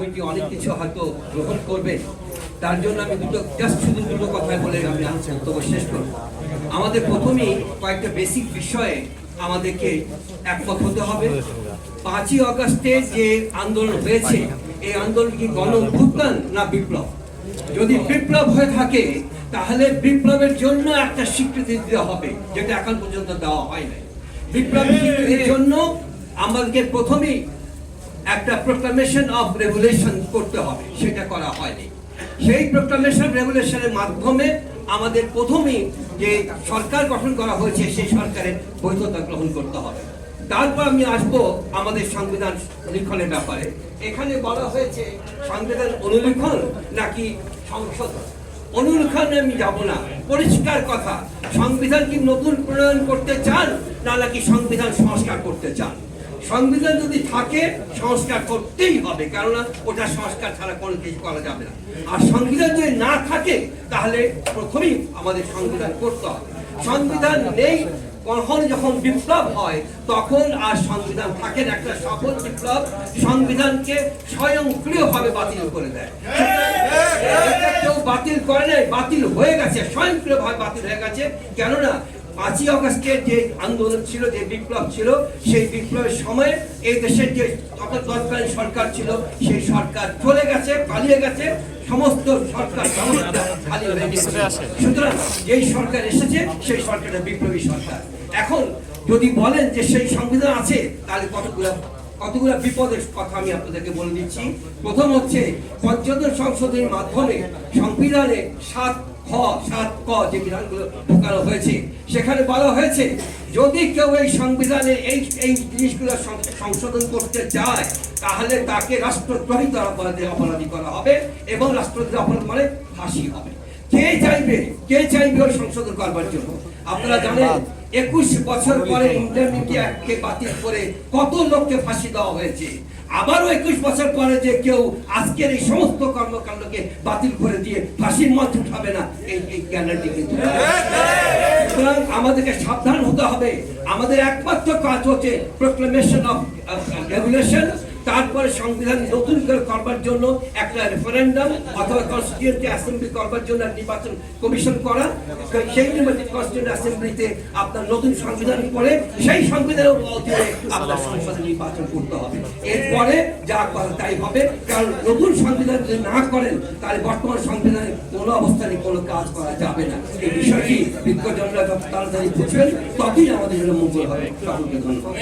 Committee অনেক কিছু হয়তো গ্রহণ করবে, তার জন্য আমি দুটো জাস্ট শুধু দুটো কথা বলে আমি বক্তব্য শেষ করব। আমাদের প্রথমেই কয়েকটা বেসিক বিষয়ে আমাদেরকে একমত হতে হবে। পাঁচই অগস্টে যে আন্দোলন হয়েছে, এই আন্দোলন কি গণ অভ্যুত্থান না বিপ্লব? যদি বিপ্লব হয়ে থাকে, তাহলে বিপ্লবের জন্য একটা স্বীকৃতি দিতে হবে, যেটা এখন পর্যন্ত দেওয়া হয় নাই। বিপ্লবের জন্য আমাদেরকে প্রথমেই একটা প্রোক্লামেশন অফ রেগুলেশন করতে হবে, সেটা করা হয়নি। সেই প্রোক্লামেশন রেগুলেশনের মাধ্যমে আমাদের প্রথমেই যে সরকার গঠন করা হয়েছে, সেই সরকারের বৈধতা গ্রহণ করতে হবে। তারপর আমি আসব আমাদের সংবিধান লিখনের ব্যাপারে। এখানে বলা হয়েছে, সংবিধান অনুলিখন নাকি সংশোধন? অনুলিখনে আমি যাব না, পরিষ্কার কথা। সংবিধান কি নতুন প্রণয়ন করতে চান, না নাকি সংবিধান সংস্কার করতে চান? সংবিধান যদি থাকে সংস্কার করতেই হবে কেননা ওটা সংস্কার ছাড়া কোনো কিছু করা যাবে না। আর সংবিধান যদি না থাকে তাহলে প্রথমেই আমাদের সংবিধান করতে হবে। সংবিধান নেই কখন যখন বিপ্লব হয় তখন আর সংবিধান থাকে না। একটা সফল বিপ্লব সংবিধানকে স্বয়ংক্রিয়ভাবে বাতিল করে দেয়। কেউ বাতিল করে নাই বাতিল হয়ে গেছে স্বয়ংক্রিয়ভাবে বাতিল হয়ে গেছে। কেননা পাঁচই অগস্টের যে আন্দোলন ছিল, যে বিপ্লব ছিল, সেই বিপ্লবের সময় এই দেশের যে তৎকালীন সরকার ছিল, সেই সরকার চলে গেছে, পালিয়ে গেছে, সমস্ত সরকার সুতরাং যেই সরকার এসেছে, সেই সরকারটা বিপ্লবী সরকার। এখন যদি বলেন যে সেই সংবিধান আছে, তাহলে কতগুলো কতগুলো বিপদের কথা আমি আপনাদেরকে বলে দিচ্ছি। প্রথম হচ্ছে পঞ্চদশ সংশোধনীর মাধ্যমে সংবিধানে সাত খ সাত, ক, যে বিধানগুলো ঢোকানো হয়েছে, সেখানে বলা হয়েছে, যদি কেউ এই সংবিধানের এই এই জিনিসগুলো সংশোধন করতে চায়, তাহলে তাকে রাষ্ট্রদ্রোহিত অপরাধে অপরাধী করা হবে এবং রাষ্ট্রদ্রোহী অপরাধ মানে ফাঁসি হবে। কে চাইবে? কে চাইবে ওই সংশোধন করবার জন্য? আপনারা জানেন একুশ বছর পরে ইন্টারমিডিয়েট অ্যাক্টকে বাতিল করে কত লোককে ফাঁসি দেওয়া হয়েছে? আবারও একুশ বছর পরে যে কেউ আজকের এই সমস্ত কর্মকাণ্ডকে বাতিল করে দিয়ে ফাঁসির মঞ্চ উঠাবে না এই এই গ্যারান্টি কিন্তু। সুতরাং আমাদেরকে সাবধান হতে হবে। আমাদের একমাত্র কাজ হচ্ছে প্রোক্লেমেশন অফ রেগুলেশন তারপরে সংবিধান নতুন করে করবার জন্য একটা রেফারেন্ডাম অথবা কনস্টিটিউয়েন্ট অ্যাসেম্বলি করবার জন্য নির্বাচন কমিশন করা। সেই কনস্টিটিউয়েন্ট অ্যাসেম্বলিতে আপনার নতুন সংবিধান করে সেই সংবিধানের অধীনে আপনার সংসদে নির্বাচন করতে হবে। এরপরে যা করে তাই হবে, কারণ নতুন সংবিধান যদি না করেন, তাহলে বর্তমান সংবিধানে কোনো অবস্থানে কোনো কাজ করা যাবে না। এই বিষয়টি বিজ্ঞজনরা যত তাড়াতাড়ি বুঝবেন, ততই আমাদের জন্য মঙ্গল হবে। সকলকে ধন্যবাদ।